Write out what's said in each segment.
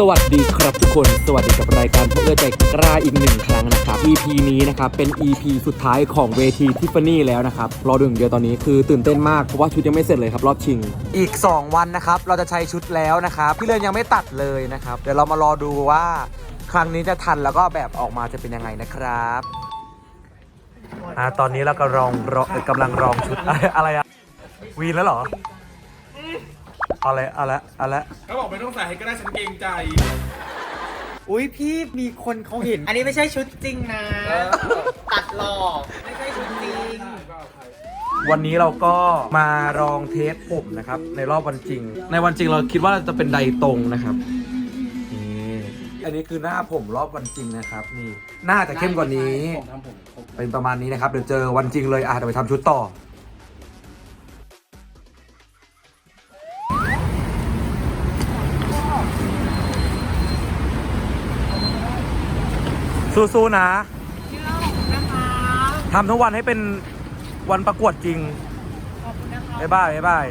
สวัสดีครับทุกคน สวัสดีกับรายการพบเลือใจกล้าอีกหนึ่งครั้งนะครับ EP นี้นะครับเป็น EP สุดท้ายของเวทีทิฟฟานี่แล้วนะครับ รอดูอย่างเดียวตอนนี้คือตื่นเต้นมาก เพราะว่าชุดยังไม่เสร็จเลยครับ รอบชิง อีก 2 วันนะครับ เราจะใช้ชุดแล้วนะครับ พี่เรือนยังไม่ตัดเลยนะครับ เดี๋ยวเรามารอดูว่าครั้งนี้จะทันแล้วก็แบบออกมาจะเป็นยังไงนะครับอ่าตอนนี้เรากำลังรอกำลังรองชุดอะไรอะวีนแล้วเหรอ เอาละเอาละเอาละเขาบอกไม่ต้องใส่ให้ก็ได้ฉันเกรงใจ อุ้ยพี่มีคนเขาเห็น อันนี้ไม่ใช่ชุดจริงนะตัดหลอก ไม่ใช่ชุดจริง วันนี้เราก็มาลองเทสผมนะครับ ในรอบวันจริง ในวันจริงเราคิดว่าจะเป็นไดตรงนะครับนี่อันนี้คือหน้าผมรอบวันจริงนะครับนี่หน้าจะเข้มกว่านี้เป็นประมาณนี้นะครับเดี๋ยวเจอวันจริงเลยอะเดี๋ยวไปทำชุดต่อ สู้ๆนะทำทุกวันให้เป็นวันประกวดจริงบ๊ายบายบ๊ายบาย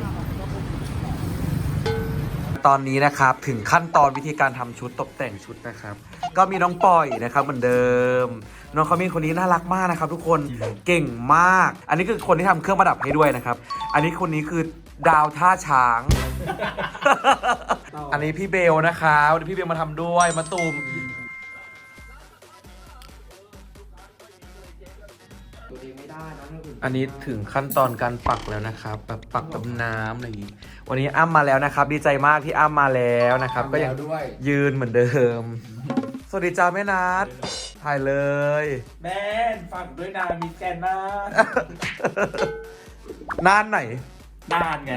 ตอนนี้นะครับถึงขั้นตอนวิธีการทำชุดตกแต่งชุดนะครับ ก็มีน้องปอยนะครับเหมือนเดิม น้องเขามีนคนนี้น่ารักมากนะครับ ทุกคนเก่งมาก อันนี้คือคนที่ทำเครื่องประดับให้ด้วยนะครับ อันนี้คนนี้คือดาวท่าช้าง อันนี้พี่เบลนะครับวันนี้พี่เบลมาทำด้วยมาตูม อันนี้ถึงขั้นตอนการปักแล้วนะครับแบบปักกับน้ำอะไรอย่างนี้วันนี้อ้ำมาแล้วนะครับ ดีใจมากที่อ้ำมาแล้วนะครับ ก็ยังยืนเหมือนเดิม สวัสดีจ้าแม่นัดถ่ายเลย แม่นฝากด้วยนามีแกนหน้านานไหน นานไง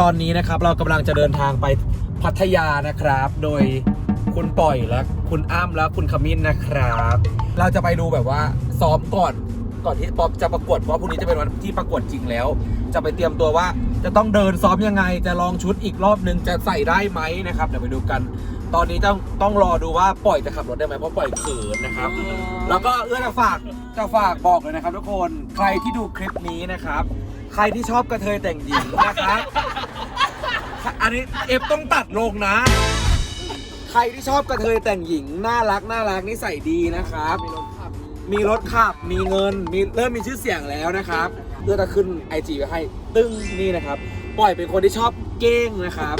ตอนนี้นะครับเรากำลังจะเดินทางไปพัทยานะครับ โดย คุณปล่อยและคุณอ้ำและคุณขมิ้นนะครับ เราจะไปดูแบบว่าซ้อมก่อนก่อนที่ป๊อปจะประกวดเพราะพรุ่งนี้จะเป็นวันที่ประกวดจริงแล้ว จะไปเตรียมตัวว่าจะต้องเดินซ้อมยังไง จะลองชุดอีกรอบนึงจะใส่ได้ไหมนะครับเดี๋ยวไปดูกัน ตอนนี้ต้องต้องรอดูว่าปล่อยจะขับรถได้ไหมเพราะปล่อยเขินนะครับ แล้วก็เอื้อจะฝากจะฝากบอกเลยนะครับทุกคนใครที่ดูคลิปนี้นะครับ ใครที่ชอบกระเทยแต่งหญิงนะครับ อันนี้เอฟต้องตัดลงนะ ใครที่ชอบกระเทยแต่งหญิงน่ารักน่ารักนิสัยดีนะครับ มีรถขับ มีเงิน มีเริ่มมีชื่อเสียงแล้วนะครับเพื่อจะขึ้นไอจีไว้ให้ตึ้งนี่นะครับ ปล่อยเป็นคนที่ชอบเก้งนะครับ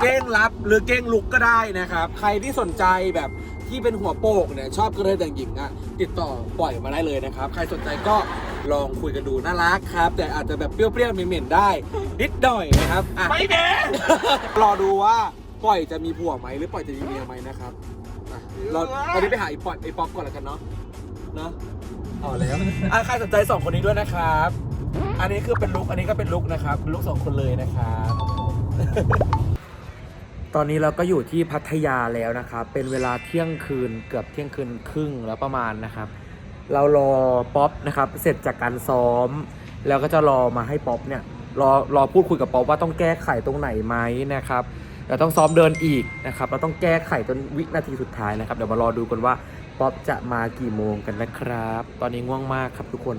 เก้งรับหรือเก้งลุกก็ได้นะครับ ใครที่สนใจแบบที่เป็นหัวโปกเนี่ยชอบกระเทยแต่งหญิงอะติดต่อปล่อยมาได้เลยนะครับ ใครสนใจก็ลองคุยกันดูน่ารักครับ แต่อาจจะแบบเปรี้ยวๆเหม็นๆได้ นิดหน่อยนะครับอะไม่แม่รอดูว่า ปล่อยจะมีผัวไหมหรือปล่อยจะมีเมียไหมนะครับอะเราตอนนี้ไปหาไอ้ปอยไอ้ป๊อปก่อนล้วกันเนาะเนาะเอาแล้วอะใครสนใจสองคนนี้ด้วยนะครับ อันนี้คือเป็นลุกอันนี้ก็เป็นลุกนะครับเป็นลุกสองคนเลยนะครับ ตอนนี้เราก็อยู่ที่พัทยาแล้วนะครับ เป็นเวลาเที่ยงคืนเกือบเที่ยงคืนครึ่งแล้วประมาณนะครับ เรารอป๊อปนะครับ เสร็จจากการซ้อม แล้วก็จะรอมาให้ป๊อปเนี่ยรอรอพูดคุยกับป๊อปว่าต้องแก้ไขตรงไหนไหมนะครับ เราต้องซ้อมเดินอีกนะครับ เราต้องแก้ไขจนวินาทีสุดท้ายนะครับ เดี๋ยวมารอดูกันว่าป๊อปจะมากี่โมงกันนะครับ ตอนนี้ง่วงมากครับทุกคน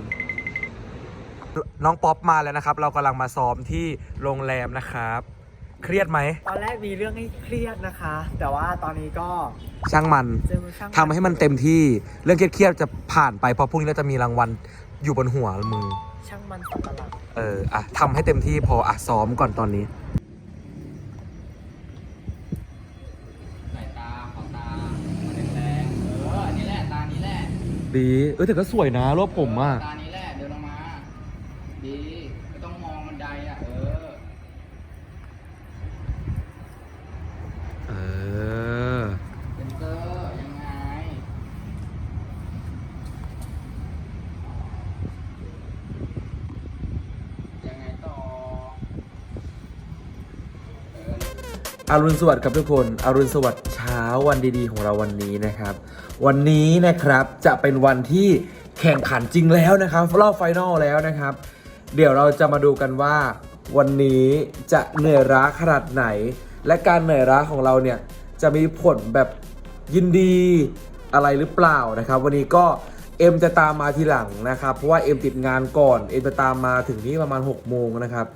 น้องป๊อปมาแล้วนะครับ เรากำลังมาซ้อมที่โรงแรมนะครับ เครียดไหม ตอนแรกมีเรื่องให้เครียดนะคะ แต่ว่าตอนนี้ก็ช่างมันเจอช่างทำให้มันเต็มที่ เรื่องเครียดๆจะผ่านไปเพราะพรุ่งนี้เราจะมีรางวัลอยู่บนหัวมึงช่างมันสับปะหลังเอออะทำให้เต็มที่พออะซ้อมก่อนตอนนี้ สายตาขอบตาแรงๆเออ อันนี้แหละ ตานี้แหละ ดี เออแต่ก็สวยนะรอบผมอะ ตานี้แหละ เดินลงมา ดี ไม่ต้องมองบันไดอะ เออ เออ เป็นเตอร์ ยังไง ยังไงต่อ อรุณสวัสดิ์ครับทุกคนอรุณสวัสดิ์เช้าวันดีๆ ของเราวันนี้นะครับ วันนี้นะครับจะเป็นวันที่แข่งขันจริงแล้วนะครับรอบไฟนอลแล้วนะครับ เดี๋ยวเราจะมาดูกันว่า วันนี้จะเหนื่อยล้าขนาดไหน และการเหนื่อยล้าของเราเนี่ยจะมีผลแบบยินดีอะไรหรือเปล่านะครับ วันนี้ก็เอ็มจะตามมาทีหลังนะครับ เพราะว่าเอ็มติดงานก่อน เอ็มจะตามมาถึงนี่ประมาณ6โมงนะครับ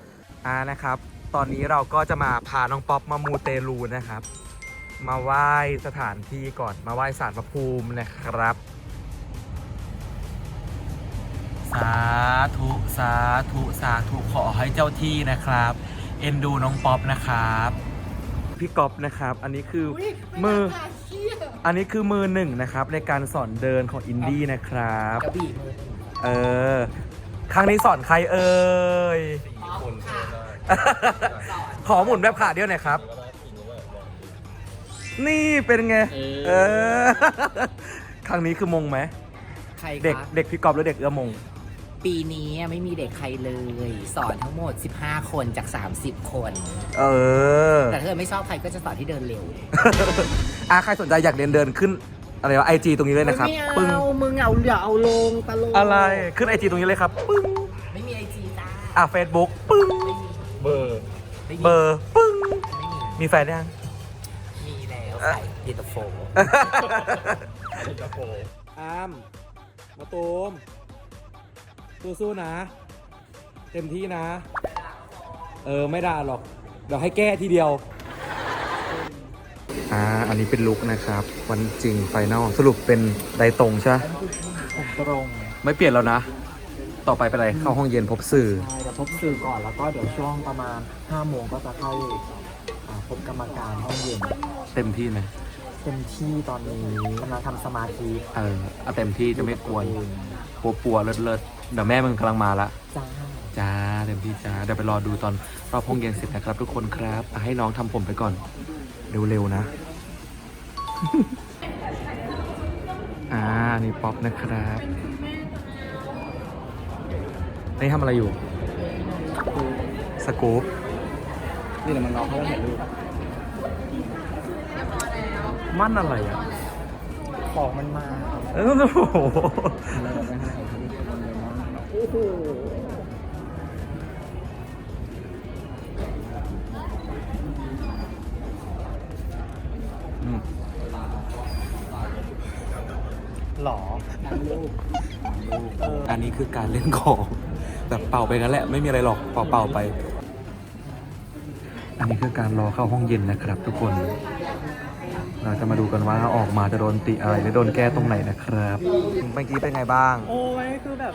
อ่านะครับ ตอนนี้เราก็จะมาพาน้องป๊อปมามูเตลูนะครับ มาไหว้สถานที่ก่อนมาไหว้สารพระภูมินะครับ สาธุสาธุสาธุขอให้เจ้าที่นะครับ เอ็นดูน้องป๊อปนะครับ พี่ก๊อฟนะครับ อันนี้คือมือ อันนี้คือมือหนึ่งนะครับ ในการสอนเดินของอินดี้นะครับ กระบี่มือเออ ครั้งนี้สอนใครเอ่ย ขอหมุนแบบขาเดียวหน่อยครับ นี่เป็นไง เออ ครั้งนี้คือมงไหม ใครเด็ก คะเด็กพี่กอบหรือเด็กเอื้อมง ปีนี้ไม่มีเด็กใครเลย สอนทั้งหมด 15 คนจาก 30 คน เออ แต่ถ้าเธอไม่ชอบใครก็จะสอนที่เดินเร็วอะใครสนใจอยากเรียนเดินขึ้นอะไรวะไอจีตรงนี้เลยนะครับ ไม่ปึ้ง เอา มึงเอาอย่าเอาลงตลกอะไร ขึ้นไอจีตรงนี้เลยครับ ปึ้ง ไม่มีไอจีจ้า อะเฟซบุ๊กปึ้งไม่มี เบอร์ไม่มีเบอร์ปึ้ง ไม่มี มีแฟนยัง มีแล้วใส่เย็นตาโฟอามมาตูมสู้ๆนะ เต็มที่นะ เออ ไม่ด่าหรอก เดี๋ยวให้แก้ทีเดียว อ่า อันนี้เป็นลุกนะครับ วันจริงไฟนอลสรุปเป็นไดตรงใช่ไหมผมตรง ไม่เปลี่ยนแล้วนะ ต่อไปเป็นอะไรเข้าห้องเย็นพบสื่อ ใช่เดี๋ยวพบสื่อก่อนแล้วก็เดี๋ยวช่วงประมาณ5โมงก็จะเข้าอ่าพบกรรมการห้องเย็นเต็มที่ไหมเต็มที่ตอนนี้กำลังทำสมาธิเออเอาเต็มที่จะไม่กวนปัวปัวๆเลิศเลิศๆเดี๋ยวแม่มึงกำลังมาละจ้าจ้าเต็มที่จ้าเดี๋ยวไปรอดูตอนรอบห้องเย็นเสร็จนะครับ ทุกคนครับอะให้น้องทำผมไปก่อนเร็วๆนะ อ่านี่ป๊อปนะครับ นี่ทำอะไรอยู่ สกู๊ปนี่เดี๋ยวมันรอเขาเห็นรูปมั่นอะไรอะ ของมันมาเออโอ้โหแล้วเราไปให้โอ้โหอืมหล่ออันนี้คือการเล่นของ แบบเป่าไปงั้นแหละไม่มีอะไรหรอกเป่าเป่าๆไป อันนี้คือการรอเข้าห้องเย็นนะครับ ทุกคน เราจะมาดูกันว่าออกมาจะโดนติอะไรหรือโดนแก้ตรงไหนนะครับ เมื่อกี้เป็นไงบ้าง โอ้ยคือแบบ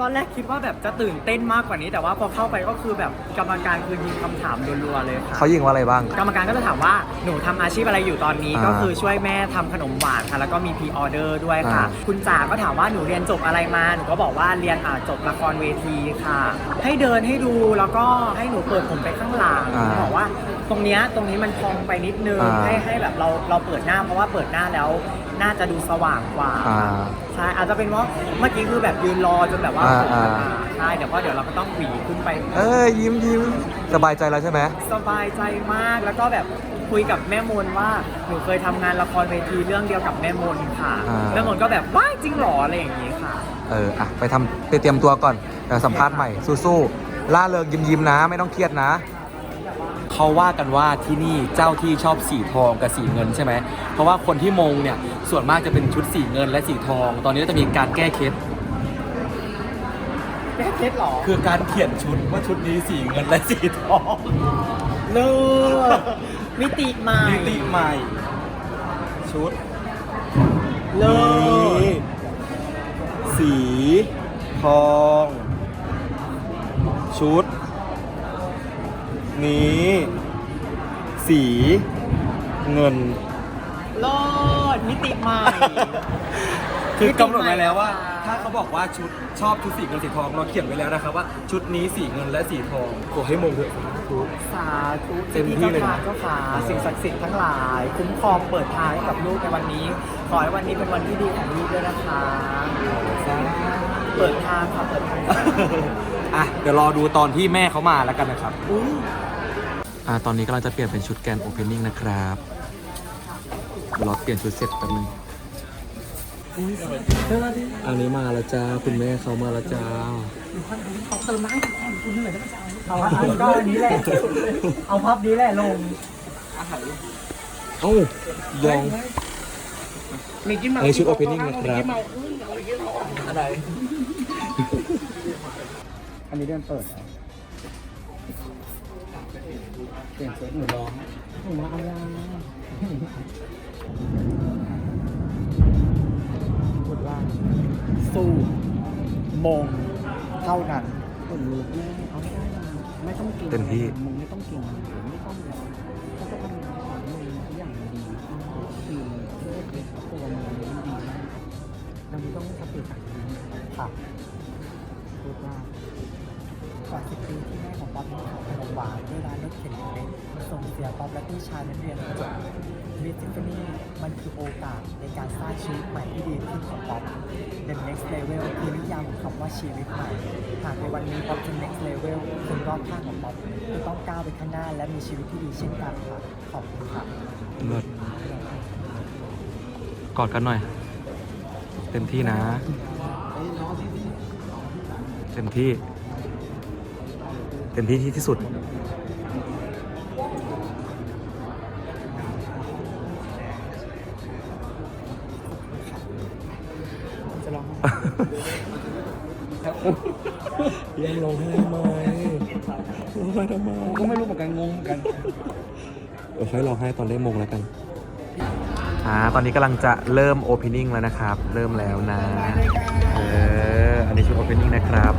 ตอนแรกคิดว่าแบบจะตื่นเต้นมากกว่านี้ แต่ว่าพอเข้าไปก็คือแบบกรรมการคือยิงคำถามรัวๆเลยค่ะ เขายิงว่าอะไรบ้าง กรรมการก็จะถามว่าหนูทำอาชีพอะไรอยู่ตอนนี้อ่าก็คือช่วยแม่ทำขนมหวานค่ะ แล้วก็มีพรีออเดอร์ด้วยค่ะ อ่า คุณจ๋าก็ถามว่าหนูเรียนจบอะไรมา หนูก็บอกว่าเรียนอ่าจบละครเวทีค่ะ ให้เดินให้ดูแล้วก็ให้หนูเปิดผมไปข้างหลังอ่า บอกว่า ตรงเนี้ยตรงนี้มันพองไปนิดนึงอ่าให้ให้แบบเราเราเปิดหน้าเพราะว่าเปิดหน้าแล้วน่าจะดูสว่างกว่าอ่าใช่อาจจะเป็นเพราะเมื่อกี้คือแบบยืนรอจนแบบว่าอ่าผมมันอ่ามาใช่เดี๋ยวก็เดี๋ยวเราก็ต้องหวีขึ้นไป เอ้ยยิ้มยิ้มสบายใจแล้วใช่ไหม สบายใจมากแล้วก็แบบคุยกับแม่มนว่าหนูเคยทำงานละครเวทีเรื่องเดียวกับแม่มนค่ะอ่า แม่มนก็แบบว้ายจริงเหรออะไรอย่างนี้ค่ะ เอออะไปทำไปเตรียมตัวก่อนเดี๋ยวสัมภาษณ์ใหม่สู้ๆล่าเริงยิ้มยิ้มๆนะ ไม่ต้องเครียดนะ เขาว่ากันว่าที่นี่เจ้าที่ชอบสีทองกับสีเงินใช่ไหมเพราะว่าคนที่มงเนี่ยส่วนมากจะเป็นชุดสีเงินและสีทอง ตอนนี้ก็จะมีการแก้เคล็ดแก้เคล็ดเหรอ คือการเขียนชุดว่าชุดนี้สีเงินและสีทองเลิศมิติใหม่มิติใหม่ ชุดเลินี้ศสีทอง ชุด นี้ สีเงินเลิศมิติใหม่ คือกำหนดไว้แล้วว่ามิติใหม่ถ้าเขาบอกว่าชุดชอบชุดสีเงินสีทองเราเขียนไว้แล้วนะครับว่าชุดนี้สีเงินและสีทองขอให้มงเถอะสาธุสาธุเต็มที่เลยนะเจ้าค่ะสิ่งศักดิ์สิทธิ์ทั้งหลาย คุ้มครองเปิดทางให้กับลูกในวันนี้ ขอให้วันนี้เป็นวันที่ดีของลูกด้วยนะคะ เปิดทางค่ะเปิดทาง อะเดี๋ยวรอดูตอนที่แม่เขามาแล้วกันนะครับอุ้ยอ่าตอนนี้กำลังจะเปลี่ยนเป็นชุดแกนโอเพนนิ่งนะครับรอเปลี่ยนชุดเสร็จแป๊บนึงอันนี้มาแล้วจ้าคุณแม่เขามาแล้วจ้าเอาอันก็อันนี้แหละเอาพับนี้แหละลงเอ้ายองอันนี้ชุดโอเพนนิ่งนะครับอะไร อันนี้เดินเปิดเหรอเปลี่ยนเซตหนูร้องหนูมาเอายาพูดว่าสู้มงเท่านั้นคนรู้แม่เอาไม่ได้นะไม่ต้องกินเต็มที่ มึงไม่ต้องกินไม่ต้องเลยเขาจะทำงานของมึงทุกอย่างมันดีคือเพื่อเป็นตัวมึงมันดีมากแล้วมึงต้องสติสัมปชัญญะค่ะ พูดว่าก่อนสิบปีที่แม่ของป๊อปมีข่าวขนมหวานด้วยร้านรถเข็นเล็กๆส่งเสียป๊อปและพี่ชายนักเรียนจบมิสซิฟนี่มันคือโอกาสในการสร้างชีวิตใหม่ที่ดีขึ้นของป๊อป The next level คือนิยามของคำว่าชีวิตใหม่ หากในวันนี้ป๊อปจะ next level คนรอบข้างของป๊อปจะต้องก้าวไปข้างหน้าและมีชีวิตที่ดีเช่นกันค่ะ ขอบคุณค่ะเลิศกอดกันหน่อย เต็มที่นะ เต็มที่ เต็มที่ที่ที่สุด จะลองยังร้องไห้ไหมร้องไห้ทำไมก็ไม่รู้เหมือนกันงงเหมือนกันเดี๋ยวค่อยร้องไห้ตอนได้มงแล้วกันอ่าตอนนี้กำลังจะเริ่มโอเพนนิ่งแล้วนะครับ เริ่มแล้วนะ เอออันนี้ชุดโอเพนนิ่งนะครับ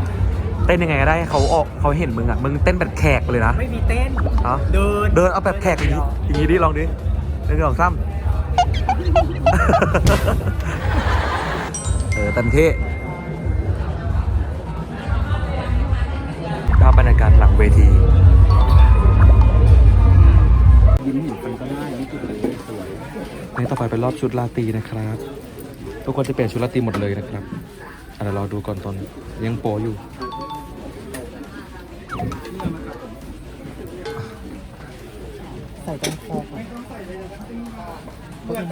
เต้นยังไงก็ได้ให้เขาออกเขาเห็นมึงอะ มึงเต้นแบบแขกเลยนะ ไม่มีเต้นเอ้าเดินเดินเอาแบบแขกอย่างนี้อย่างนี้ดิลองดิหนึ่งสองสามเออเต็มที่ภาพบรรยากาศหลังเวที ยิ้มอยู่คนก็ได้นี่คือสวยนี่ต่อไปเป็นรอบชุดลาตรีนะครับ ทุกคนจะเปลี่ยนชุดลาตรีหมดเลยนะครับอะ เดี๋ยวเราดูก่อนตอนยังโปอยู่ ใส่ต้นคอก่อน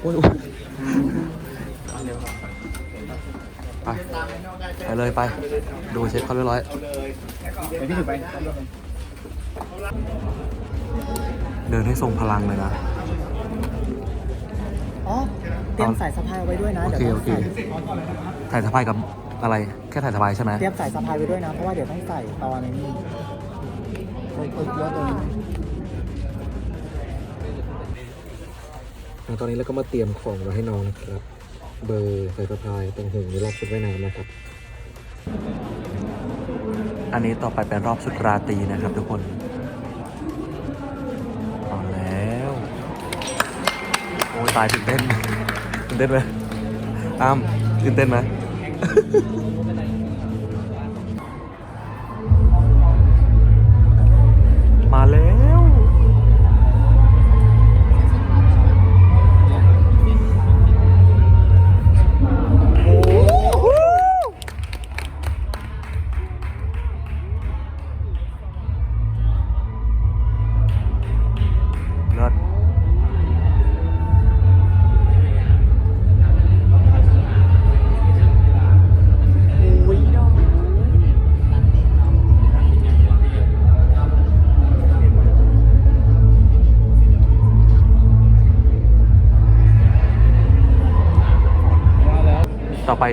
โอ้ยโอ้ยไปไปเลยไป ดูเช็คเขาเรียบร้อยไปพี่ถือไป เดินให้ทรงพลังเลยนะ อ๋อ เตรียมสายสะพายไว้ด้วยนะ โอเคเดี๋ยวโอต้องเค ใส่ถ่ายสะพายกับอะไร แค่ถ่ายสะพายใช่ไหมเตรียมสายสะพายไว้ด้วยนะ เพราะว่าเดี๋ยวต้องใส่ตอนนี้คนคนเยอะตัวนี้ตอนนี้เราก็มาเตรียมของไว้ให้น้องนะครับ เบอร์ใส่สะพายตรงหูนี่รอบชุดว่ายน้ำนะครับ อันนี้ต่อไปเป็นรอบชุดราตรีนะครับทุกคน ตายตื่นเต้นตื่นเต้นไหมอ้ามตื่นเต้นไหม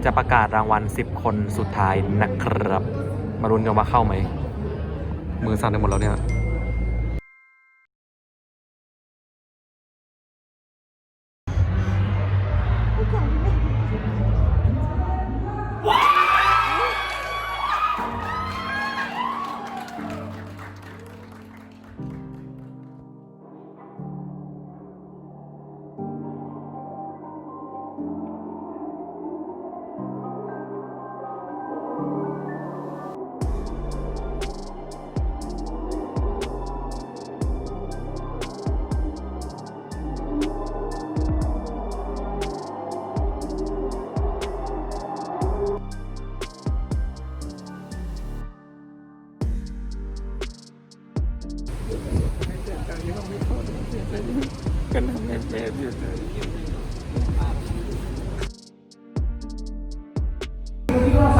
จะประกาศรางวัล 10 คนสุดท้ายนะครับ มารุนกันว่าเข้าไหม มือสั่นไปหมดแล้วเนี่ย อ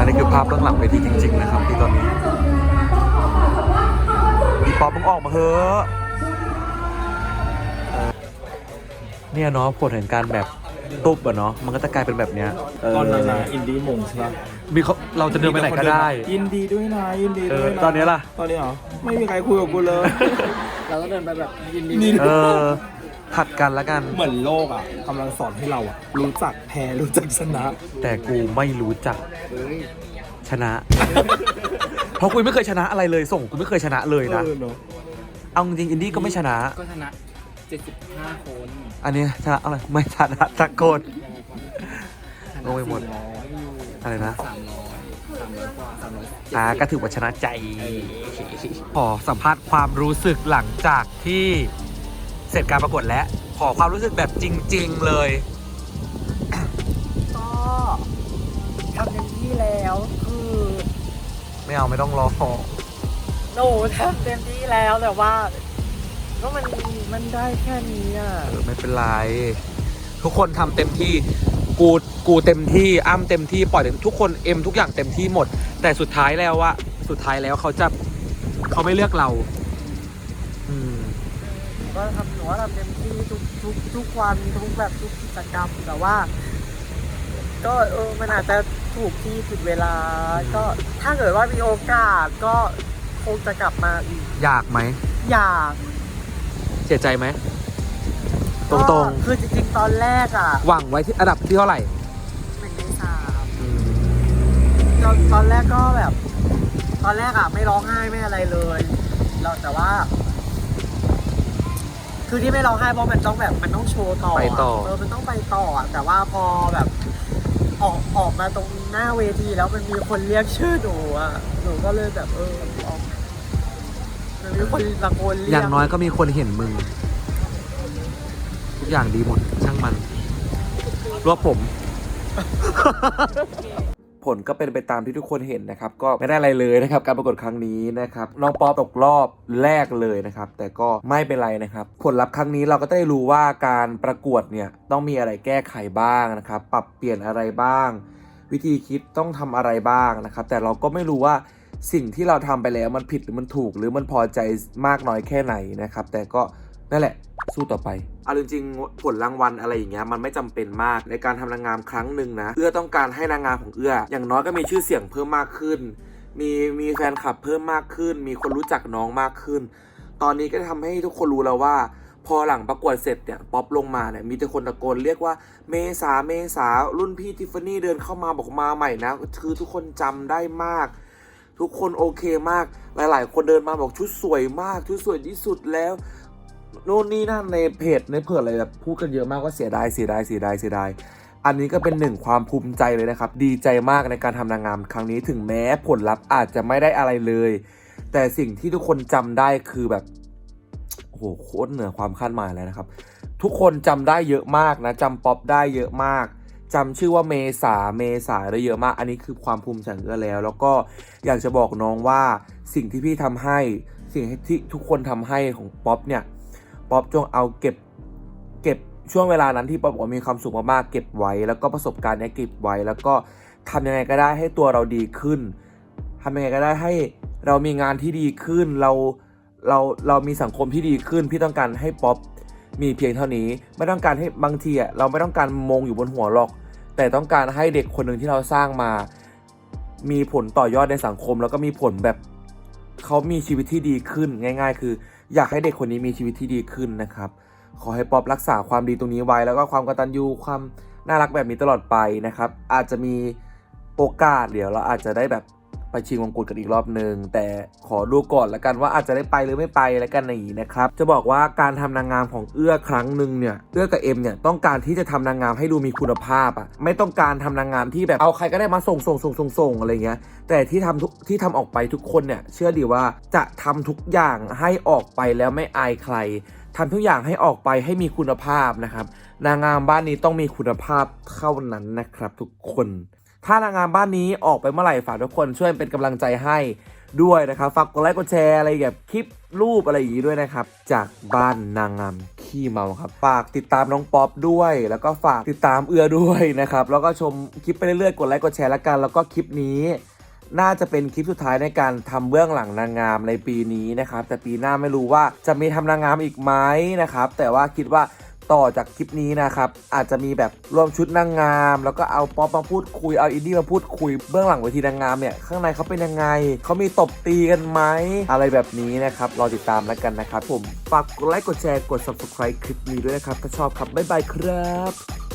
ันนี้คือภาพเบื้องหลังเวทีจริง ๆ นะครับ ที่ตอนนี้พี่ป๊อปมึงออกมาเถอะเออเนี่ยเนาะผลแห่งการแบบตุ๊บอะเนาะมันก็จะกลายเป็นแบบเนี้ยเตอนนั้นนะอินดี้มงใช่ปะมีเขาเราจะเดินไปไหนก็ได้ ยินดีด้วยนะยินดีด้วยเออนะตอนนี้ล่ะ ตอนนี้เหรอไม่มีใครคุยกับกูเลย เราก็เดินไปแบบยินดีนี่เออผัดกันละกัน เหมือนโลกอะกำลังสอนให้เราอะ รู้จักแพ้รู้จักชนะแต่กูไม่รู้จักเฮ้ยชนะ เพราะกูไม่เคยชนะอะไรเลยส่งกูไม่เคยชนะเลยนะ เออเนาะเอาจริงๆอินดี้ก็ไม่ชนะ ก็ชนะ75 คนอันนี้ชนะอะไรไม่ชนะสักคนชนะโอ้ยหมด400อยู่อะไรนะ 300 300กว่า300อ่าก็ถือว่าชนะใจ ขอสัมภาษณ์ความรู้สึกหลังจากที่เสร็จการประกวดแล้ว ขอความรู้สึกแบบจริง ๆ เลย ก็ทำเต็มที่แล้วคือไม่เอาไม่ต้องรอหนูทำเต็มที่แล้วแต่ว่าก็มันมันได้แค่นี้อะ เออไม่เป็นไร ทุกคนทำเต็มที่ กูกูเต็มที่อ้ำเต็มที่ปล่อยเต็มทุกคนเอ็มทุกอย่างเต็มที่หมด แต่สุดท้ายแล้วว่าสุดท้ายแล้วเขาจะเขาไม่เลือกเรา อืมก็ทำหนูว่าทำเต็มที่ทุกทุกทุกวันทุกแบบทุกกิจกรรมแต่ว่า ก็เออมันอาจจะถูกที่ผิดเวลา ก็ถ้าเกิดว่ามีโอกาสก็คงจะกลับมาอีกอยากไหมอยากเสียใจไหม ตก็รงคือจริงๆ ตอนแรกอะๆหวังไว้ที่อันดับที่เท่าไหร่หนึ่งในสามอืมตอนตอนแรกก็แบบ ตอนแรกอะไม่ร้องไห้ไม่อะไรเลย เราแต่ว่า คือที่ไม่ร้องไห้เพราะมันต้องแบบมันต้องโชว์ต่อไปต่อเออมันต้องไปต่ออะแต่ว่าพอแบบ ออกออกมาตรงหน้าเวทีแล้วมันมีคนเรียกชื่อหนูอะหนูก็เลยแบบเออออกมันมีคนตะโกนเรียก อย่างน้อยก็มีคนเห็นมึงทุก อย่างดีหมด ช่างมัน รวบผม ผลก็เป็นไปตามที่ทุกคนเห็นนะครับ ก็ไม่ได้อะไรเลยนะครับ การประกวดครั้งนี้นะครับน้องป๊อปตกรอบแรกเลยนะครับ แต่ก็ไม่เป็นไรนะครับ ผลลัพธ์ครั้งนี้เราก็ได้รู้ว่าการประกวดเนี่ยต้องมีอะไรแก้ไขบ้างนะครับ ปรับเปลี่ยนอะไรบ้าง วิธีคิดต้องทำอะไรบ้างนะครับ แต่เราก็ไม่รู้ว่าสิ่งที่เราทำไปแล้วมันผิดหรือมันถูกหรือมันพอใจมากน้อยแค่ไหนนะครับ แต่ก็นั่นแหละ สู้ต่อไปเอาจริงๆผลรางวัลอะไรอย่างเงี้ยมันไม่จำเป็นมากในการทำนางงามครั้งหนึ่งนะเอื้อต้องการให้นางงามของเอื้อ อย่างน้อยก็มีชื่อเสียงเพิ่มมากขึ้น มีมีแฟนคลับเพิ่มมากขึ้น มีคนรู้จักน้องมากขึ้น ตอนนี้ก็ทำให้ทุกคนรู้แล้วว่า พอหลังประกวดเสร็จเนี่ยป๊อปลงมาเนี่ยมีแต่คนตะโกนเรียกว่าเมษาเมษารุ่นพี่ทิฟฟานี่เดินเข้ามาบอกมาใหม่นะคือทุกคนจำได้มาก ทุกคนโอเคมากหลาย ๆ คนเดินมาบอกชุดสวยมากชุดสวยที่สุดแล้ว น่นนี่นั่นในเพจในเพจอะไรแบบพูดกันเยอะมากว่าเสียดายเสียดายเสียดายเสียดายอันนี้ก็เป็นหนึ่งความภูมิใจเลยนะครับ ดีใจมากในการทำนางงามครั้งนี้ถึงแม้ผลลัพธ์อาจจะไม่ได้อะไรเลย แต่สิ่งที่ทุกคนจำได้คือแบบโอ้โหโคตรเหนือความคาดหมายเลยนะครับ ทุกคนจำได้เยอะมากนะจำป๊อปได้เยอะมากจำชื่อว่าเมษาเมษาได้เยอะมาก อันนี้คือความภูมิใจเออแล้ว แล้วก็อยากจะบอกน้องว่าสิ่งที่พี่ทำให้สิ่งที่ทุกคนทำให้ของป๊อปเนี่ย ป๊อปจงเอาเก็บ เก็บช่วงเวลานั้นที่ป๊อปบอกมีความสุขมากๆเก็บไว้ แล้วก็ประสบการณ์เนี้ยเก็บไว้ แล้วก็ทำยังไงก็ได้ให้ตัวเราดีขึ้นทำยังไงก็ได้ให้เรามีงานที่ดีขึ้น เราเราเรามีสังคมที่ดีขึ้น พี่ต้องการให้ป๊อปมีเพียงเท่านี้ ไม่ต้องการให้บางทีอะเราไม่ต้องการมงอยู่บนหัวหรอก แต่ต้องการให้เด็กคนหนึ่งที่เราสร้างมา มีผลต่อยอดในสังคม แล้วก็มีผลแบบเขามีชีวิตที่ดีขึ้นง่าย ๆ คือ อยากให้เด็กคนนี้มีชีวิตที่ดีขึ้นนะครับ ขอให้ป๊อปรักษาความดีตรงนี้ไว้ แล้วก็ความกตัญญูความน่ารักแบบนี้ตลอดไปนะครับ อาจจะมีโอกาสเดี๋ยวเราอาจจะได้แบบ ไปชิงมงกุฎกันอีกรอบหนึ่งแต่ขอดูก่อนละกันว่าอาจจะได้ไปหรือไม่ไปแล้วกันอย่างนี้นะครับจะบอกว่าการทำนางงามของเอื้อครั้งหนึ่งเนี่ยเอื้อกับเอ็มเนี่ยต้องการที่จะทำนางงามให้ดูมีคุณภาพอะไม่ต้องการทำนางงามที่แบบเอาใครก็ได้มาส่งส่งส่งส่งส่งอะไรเงี้ยแต่ที่ทำทุกที่ทำออกไปทุกคนเนี่ยเชื่อดีว่าจะทำทุกอย่างให้ออกไปแล้วไม่อายใครทำทุกอย่างให้ออกไปให้มีคุณภาพนะครับนางงามบ้านนี้ต้องมีคุณภาพเท่านั้นนะครับทุกคน ถ้านางงามบ้านนี้ออกไปเมื่อไหร่ฝากทุกคนช่วยเป็นกำลังใจให้ด้วยนะครับฝากกดไลค์กดแชร์อะไรแบบคลิปรูปอะไรอย่างนี้ด้วยนะครับ จากบ้านนางงามขี้เมาครับ ฝากติดตามน้องป๊อปด้วย แล้วก็ฝากติดตามเอือด้วยนะครับ แล้วก็ชมคลิปไปเรื่อยๆ กดไลค์กดแชร์แล้วกัน แล้วก็คลิปนี้ น่าจะเป็นคลิปสุดท้ายในการทำเบื้องหลังนางงามในปีนี้นะครับ แต่ปีหน้าไม่รู้ว่าจะมีทำนางงามอีกไหมนะครับ แต่ว่าคิดว่า ต่อจากคลิปนี้นะครับ อาจจะมีแบบรวมชุดนางงาม แล้วก็เอาป๊อปมาพูดคุยเอาอินดี้มาพูดคุยเบื้องหลังเวทีนางงามเนี่ยข้างในเขาเป็นยังไงเขามีตบตีกันไหมอะไรแบบนี้นะครับรอติดตามแล้วกันนะครับผมฝากกดไลค์กดแชร์กด subscribe คลิปนี้ด้วยนะครับถ้าชอบครับบ๊ายบายครับ